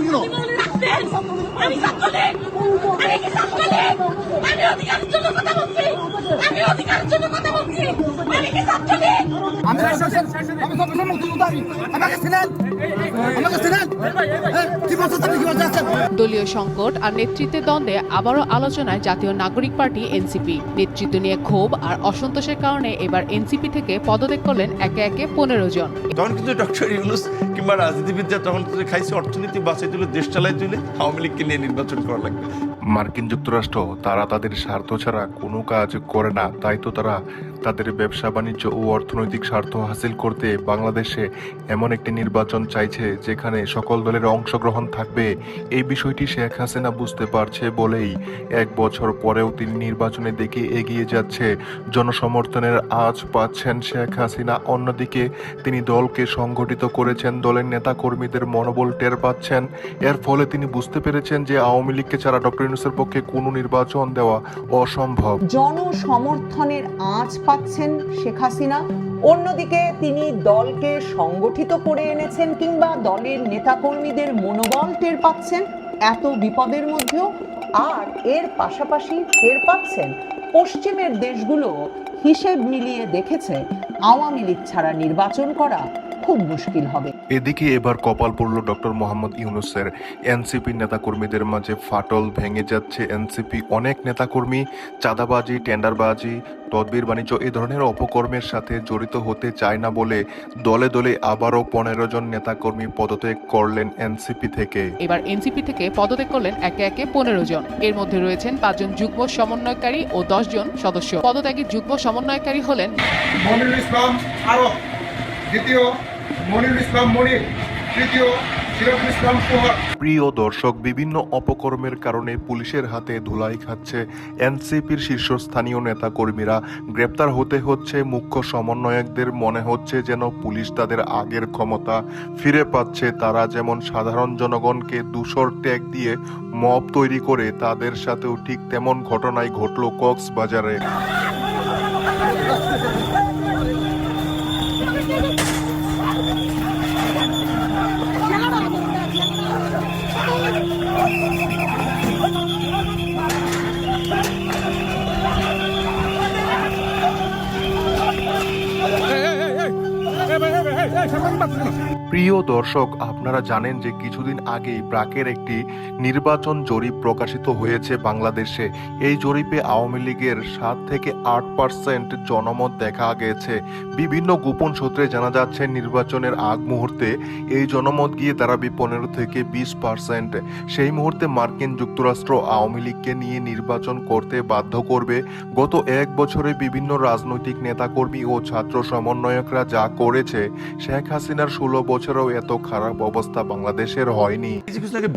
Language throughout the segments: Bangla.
আমি আমি কি আমি জন্য কথা বলছি। আমি জন্য কথা বলছি। আমি কি আমি আমি মুক্তি দাবি। আমাকে আমাকে হ্যাঁ, আচ্ছা। দলীয় সংকট আর নেতৃত্বের দ্বন্দ্বে আবারও আলোচনায় জাতীয় নাগরিক পার্টি এনসিপি। নেতৃত্ব নিয়ে ক্ষোভ আর অসন্তোষের কারণে এবার এনসিপি থেকে পদত্যাগ করলেন একে একে পনেরো জন। কিন্তু ডক্টর ইউনুস কিংবা রাজনীতিবিদরা তখন খাইছে অর্থনীতি বাঁচাই তুলে, দেশ চালাই তুলে, আওয়ামী লীগকে নিয়ে নির্বাচন করা লাগবে। মার্কিন যুক্তরাষ্ট্র, তারা তাদের স্বার্থ ছাড়া কোনো কাজ করে না, তাই তো তারা তাদের ব্যবসা বাণিজ্য ও অর্থনৈতিক স্বার্থ হাসিল করতে বাংলাদেশে এমন একটি নির্বাচন চাইছে যেখানে সকল দলের অংশগ্রহণ থাকবে। এই বিষয়টি শেখ হাসিনা বুঝতে পারছে বলেই এক বছর পরেও তিনি নির্বাচনের দিকে এগিয়ে যাচ্ছে। জনসমর্থনের আজ পাচ্ছেন শেখ হাসিনা। অন্যদিকে তিনি দলকে সংগঠিত করেছেন, দলের নেতাকর্মীদের মনোবল টের পাচ্ছেন। এর ফলে তিনি বুঝতে পেরেছেন যে আওয়ামী লীগকে ছাড়া ডক্টর ইউনুসের পক্ষে কোনো নির্বাচন দেওয়া অসম্ভব। জনসমর্থনের আঁচ পাচ্ছেন শেখ হাসিনা। অন্যদিকে তিনি দলকে সংগঠিত করে এনেছেন কিংবা দলের নেতাকর্মীদের মনোবল টের পাচ্ছেন, এত বিপদের মধ্যেও। আর এর পাশাপাশি টের পাচ্ছেন পশ্চিমের দেশগুলো হিসেব মিলিয়ে দেখেছে আওয়ামী লীগ ছাড়া নির্বাচন করা খুব মুশকিল হবে। এদিকে এবার কপাল পড়ল ডক্টর মোহাম্মদ ইউনুসের। এনসিপি নেতাকর্মীদের মাঝে ফাটল ভেঙে যাচ্ছে এনসিপি অনেক নেতাকর্মী চাঁদাবাজি টেন্ডারবাজি তদবির বাণিজ্য এই ধরনের অপকর্মের সাথে জড়িত হতে চায় না বলে দলে দলে আবারও পনেরো জন নেতাকর্মী পদত্যাগ করলেন এনসিপি থেকে। এবার এনসিপি থেকে পদত্যাগ করলেন একে একে পনেরো জন। এর মধ্যে রয়েছেন পাঁচজন যুগ্ম সমন্বয়কারী ও দশ জন সদস্য। পদত্যাগী যুগ্ম সমন্বয়কারী হলেন মনিরুল ইসলাম আরব দ্বিতীয় মনিরুল ইসলাম মনির তৃতীয় প্রিয় দর্শক, বিভিন্ন অপকর্মের কারণে পুলিশের হাতে ধুলাই খাচ্ছে এনসিপির শীর্ষস্থানীয় নেতাকর্মীরা। গ্রেপ্তার হতে হচ্ছে মুখ্য সমন্বয়কদের। মনে হচ্ছে যেন পুলিশ তাদের আগের ক্ষমতা ফিরে পাচ্ছে। তারা যেমন সাধারণ জনগণকে দূষর ট্যাগ দিয়ে মব তৈরি করে, তাদের সাথেও ঠিক তেমন ঘটনাই ঘটল কক্সবাজারে। Thank you. প্রিয় দর্শক, আপনারা জানেন যে কিছুদিন আগেই ব্রাকের একটি নির্বাচন জরিপ প্রকাশিত হয়েছে বাংলাদেশে। এই জরিপে আওয়ামী লীগের সাত থেকে আট পার্সেন্ট জনমত দেখা গেছে। বিভিন্ন গোপন সূত্রে জানা যাচ্ছে, নির্বাচনের আগ মুহূর্তে এই জনমত গিয়ে দাঁড়াবে পনেরো থেকে বিশ পার্সেন্ট। সেই মুহূর্তে মার্কিন যুক্তরাষ্ট্র আওয়ামী লীগকে নিয়ে নির্বাচন করতে বাধ্য করবে। গত এক বছরে বিভিন্ন রাজনৈতিক নেতাকর্মী ও ছাত্র সমন্বয়করা যা করেছে, শেখ হাসিনার ষোলো বছরেও এত খারাপ অবস্থা বাংলাদেশের হয়নি।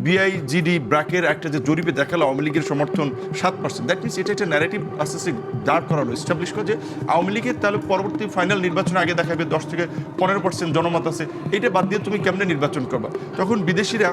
বিআইজিডি ব্র্যাকের একটা যে জরিপে দেখাল আওয়ামী লীগের সমর্থন সাত পার্সেন্ট দ্যাট মিনস এটা একটা ন্যারেটিভ আস্তে আস্তে দাঁড় করানো এস্টাবলিশ করে যে আওয়ামী লীগের তাহলে পরবর্তী ফাইনাল নির্বাচনে আগে দেখাবে দশ থেকে পনেরো পার্সেন্ট জনমত আছে। এটা বাদ দিয়ে তুমি কেমনে নির্বাচন করবা? তখন বিদেশিরা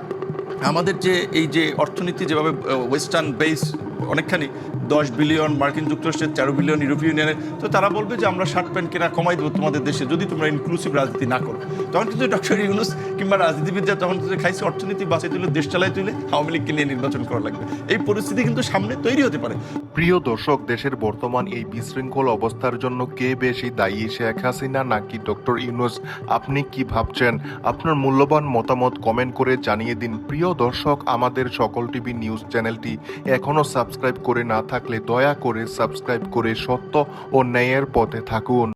আমাদের যে এই যে অর্থনীতি যেভাবে ওয়েস্টার্ন বেস অনেকখানি দশ বিলিয়ন, মার্কিন যুক্তরাষ্ট্রের তেরো বিলিয়ন ইউরোপিয়ান ইউনিয়নের, তো তারা বলবে যে আমরা শার্ট প্যান্ট কেনা কমাই দেবো তোমাদের দেশে, যদি তোমরা ইনক্লুসিভ রাজনীতি না করো। তখন কিন্তু ডক্টর ইউনুস কিংবা রাজনীতিবিদরা তখন খাইছে অর্থনীতি বাঁচাই তুলে, দেশ চালাই তুলে, আওয়ামী লীগকে নিয়ে নির্বাচন করা লাগবে। এই পরিস্থিতি কিন্তু সামনে তৈরি হতে পারে। প্রিয় দর্শক, দেশের বর্তমান এই বিশৃঙ্খল অবস্থার জন্য কে বেশি দায়ী, শেখ হাসিনা নাকি ডক্টর ইউনুস? আপনি কি ভাবছেন? আপনার মূল্যবান মতামত কমেন্ট করে জানিয়ে দিন। প্রিয় দর্শক, আমাদের সকল টিভি নিউজ চ্যানেলটি এখনও সাবস্ক্রাইব করে না থাকলে দয়া করে সাবস্ক্রাইব করে সত্য ও ন্যায়ের পথে থাকুন।